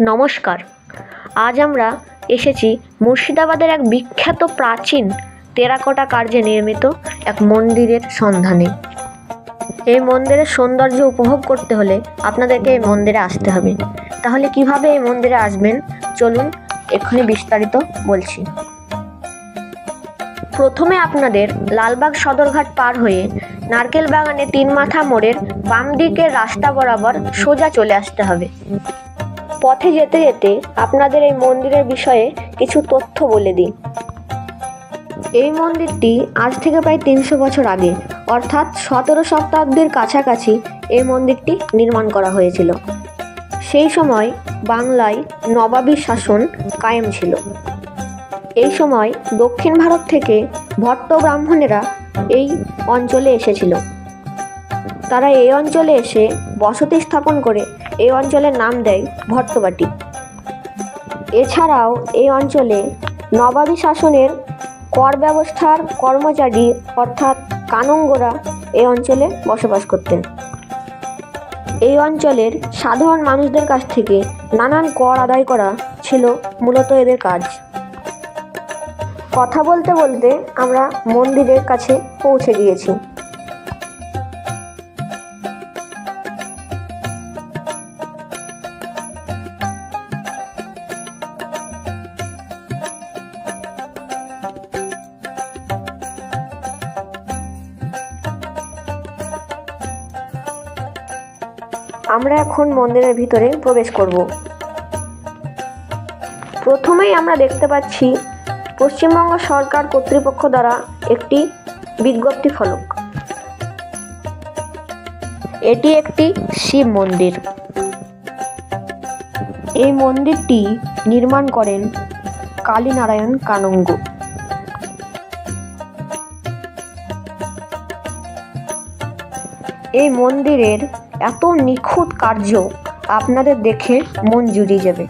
নমস্কার। আজ আমরা এসেছি মুর্শিদাবাদের এক বিখ্যাত প্রাচীন টেরাকোটা কার্যে নির্মিত এক মন্দিরের সন্ধানে। এই মন্দিরের সৌন্দর্য উপভোগ করতে হলে আপনাদেরকে এই মন্দিরে আসতে হবে। তাহলে কীভাবে এই মন্দিরে আসবেন? চলুন এক্ষুনি বিস্তারিত বলছি। প্রথমে আপনাদের লালবাগ সদরঘাট পার হয়ে নারকেল বাগানে তিন মাথা মোড়ের বাম দিকের রাস্তা বরাবর সোজা চলে আসতে হবে। পথে যেতে যেতে আপনাদের এই মন্দিরের বিষয়ে কিছু তথ্য বলে দিই। এই মন্দিরটি আজ থেকে প্রায় তিনশো বছর আগে, অর্থাৎ সতেরো শতাব্দীর কাছাকাছি এই মন্দিরটি নির্মাণ করা হয়েছিল। সেই সময় বাংলায় নবাবী শাসন কায়েম ছিল। এই সময় দক্ষিণ ভারত থেকে ভট্ট ব্রাহ্মণেরা এই অঞ্চলে এসেছিল। তারা এই অঞ্চলে এসে বসতি স্থাপন করে এই অঞ্চলের নাম দেয় ভট্টবাটি এছাড়াও এই অঞ্চলে নবাবী শাসনের কর ব্যবস্থার কর্মচারী অর্থাৎ কানঙ্গরা এই অঞ্চলে বসবাস করতেন। এই অঞ্চলের সাধারণ মানুষদের কাছ থেকে নানান কর আদায় করা ছিল মূলত এদের কাজ। কথা বলতে বলতে আমরা মন্দিরের কাছে পৌঁছে গিয়েছি। আমরা এখন মন্দিরের ভিতরে প্রবেশ করব। প্রথমেই আমরা দেখতে পাচ্ছি পশ্চিমবঙ্গ সরকার কর্তৃপক্ষ দ্বারা একটি বিজ্ঞপ্তি ফলক। এটি একটি শিব মন্দির। এই মন্দিরটি নির্মাণ করেন কালীনারায়ণ কানঙ্গ। এই মন্দিরের এত নিখুঁত কার্য আপনাদের দেখে মন জুড়িয়ে যাবে।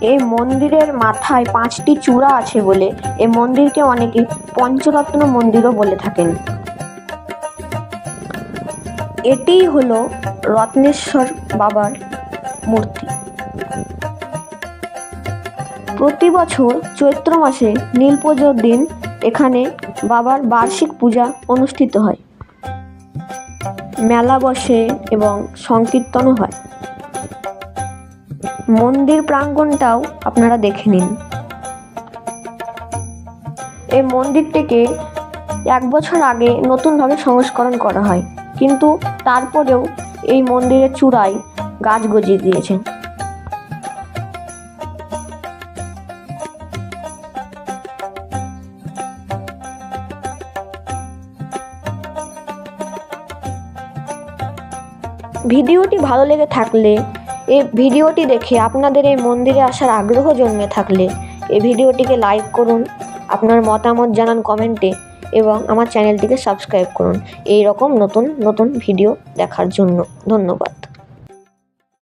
এই মন্দিরের মাথায় পাঁচটি চূড়া আছে বলে এই মন্দিরকে অনেকে পঞ্চরত্ন মন্দিরও বলে থাকেন। এটিই হলো রত্নেশ্বর বাবার মূর্তি। প্রতি বছর চৈত্র মাসে নীল পুজোর দিন এখানে বাবার বার্ষিক পূজা অনুষ্ঠিত হয়। মেলা বসে এবং সংকীর্তনও হয়। মন্দির প্রাঙ্গণটাও আপনারা দেখে নিন। এই মন্দিরটিকে এক বছর আগে নতুনভাবে সংস্করণ করা হয়, কিন্তু তারপরেও এই মন্দিরের চূড়ায় গাছ গজিয়ে দিয়েছেন ভিডিওটি ভালো লেগে থাকলে এই ভিডিওটি দেখে আপনাদের এই মন্দিরে আসার আগ্রহ জন্মে থাকলে এই ভিডিওটিকে লাইক করুন, আপনার মতামত জানান কমেন্টে এবং আমার চ্যানেলটিকে সাবস্ক্রাইব করুন। এই রকম নতুন নতুন ভিডিও দেখার জন্য ধন্যবাদ।